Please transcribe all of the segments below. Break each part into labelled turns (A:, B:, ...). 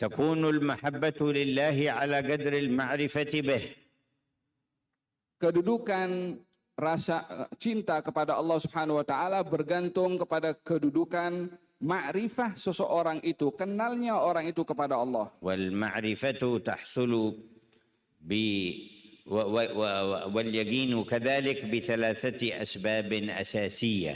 A: تكون المحبة لله على قدر المعرفة به
B: Kedudukan rasa eh, cinta kepada Allah Subhanahu wa taala bergantung kepada kedudukan makrifah seseorang itu, kenalnya orang itu kepada Allah.
A: والمعرفة تحصل ب و- و- و- واليقين كذلك بثلاثة أسباب أساسية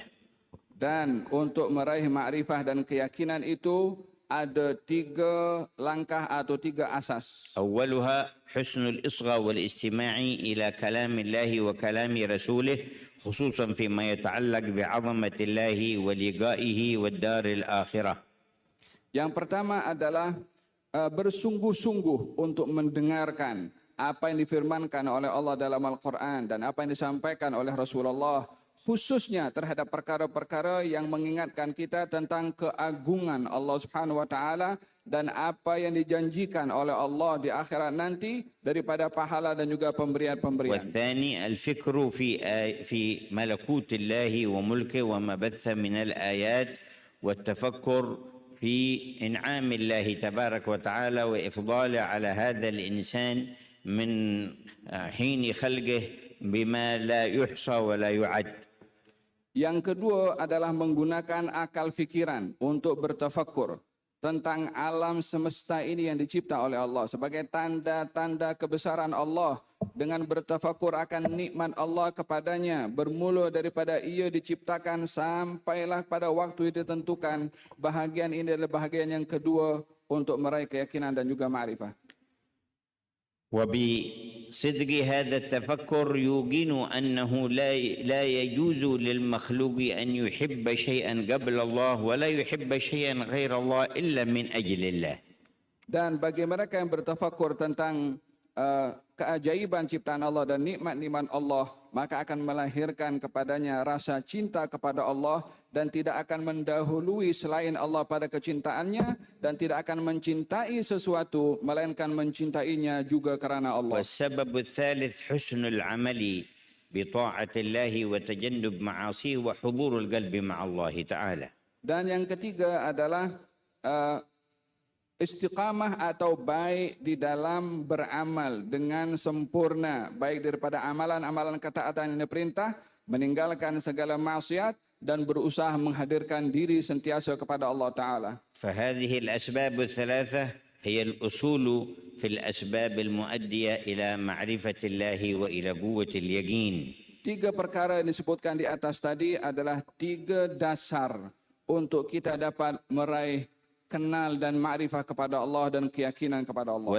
B: Dan untuk meraih makrifah dan keyakinan itu ada tiga langkah atau tiga asas.
A: Awaluha husnul isgha wal istima'i ila kalamillahi wa kalami rasulih khususan fi ma yata'allaq bi 'azamatillahi wa liqaihi wad daril akhirah.
B: Yang pertama adalah eh, bersungguh-sungguh untuk mendengarkan apa yang difirmankan oleh Allah dalam Al-Quran dan apa yang disampaikan oleh Rasulullah khususnya terhadap perkara-perkara yang mengingatkan kita tentang keagungan Allah Subhanahu wa taala dan apa yang dijanjikan oleh Allah di akhirat nanti daripada pahala dan juga pemberian-pemberian.
A: والثاني الفكر في آي في ملكوت الله وملكه وما بث من الآيات والتفكر في إنعام الله تبارك وتعالى وإفضاله على هذا الإنسان من حين خلقه بما لا يحصى ولا يعد
B: yang kedua adalah menggunakan akal fikiran untuk bertafakkur tentang alam semesta ini yang dicipta oleh Allah sebagai tanda-tanda kebesaran Allah dengan bertafakkur akan nikmat Allah kepadanya bermula daripada ia diciptakan sampailah pada waktu yang ditentukan bahagian ini adalah bahagian yang kedua untuk meraih keyakinan dan juga ma'rifah.
A: وبصدق هذا التفكر يوقن أنه لا لا يجوز للمخلوق أن يحب شيئا قبل الله ولا يحب شيئا غير الله إلا من أجل الله.
B: Dan bagi mereka yang bertafakur tentang uh, keajaiban ciptaan Allah dan nikmat-nikmat Allah, maka akan melahirkan kepadanya rasa cinta kepada Allah dan tidak akan mendahului selain Allah pada kecintaannya dan tidak akan mencintai sesuatu melainkan mencintainya juga kerana Allah.
A: Sebab ketiga husnul amali bi Allah wa tajannub ma'asihi wa hudurul qalbi ma'a Allah taala.
B: Dan yang ketiga adalah uh, istiqamah atau baik di dalam beramal dengan sempurna baik daripada amalan-amalan ketaatan yang diperintah meninggalkan segala maksiat dan berusaha menghadirkan diri sentiasa kepada Allah taala.
A: فهذه الأسباب الثلاثة هي الأصول في الأسباب المؤدية إلى معرفة الله وإلى قوة اليقين
B: Tiga perkara yang disebutkan di atas tadi adalah tiga dasar untuk kita dapat meraih kenal dan makrifah kepada Allah dan keyakinan kepada Allah.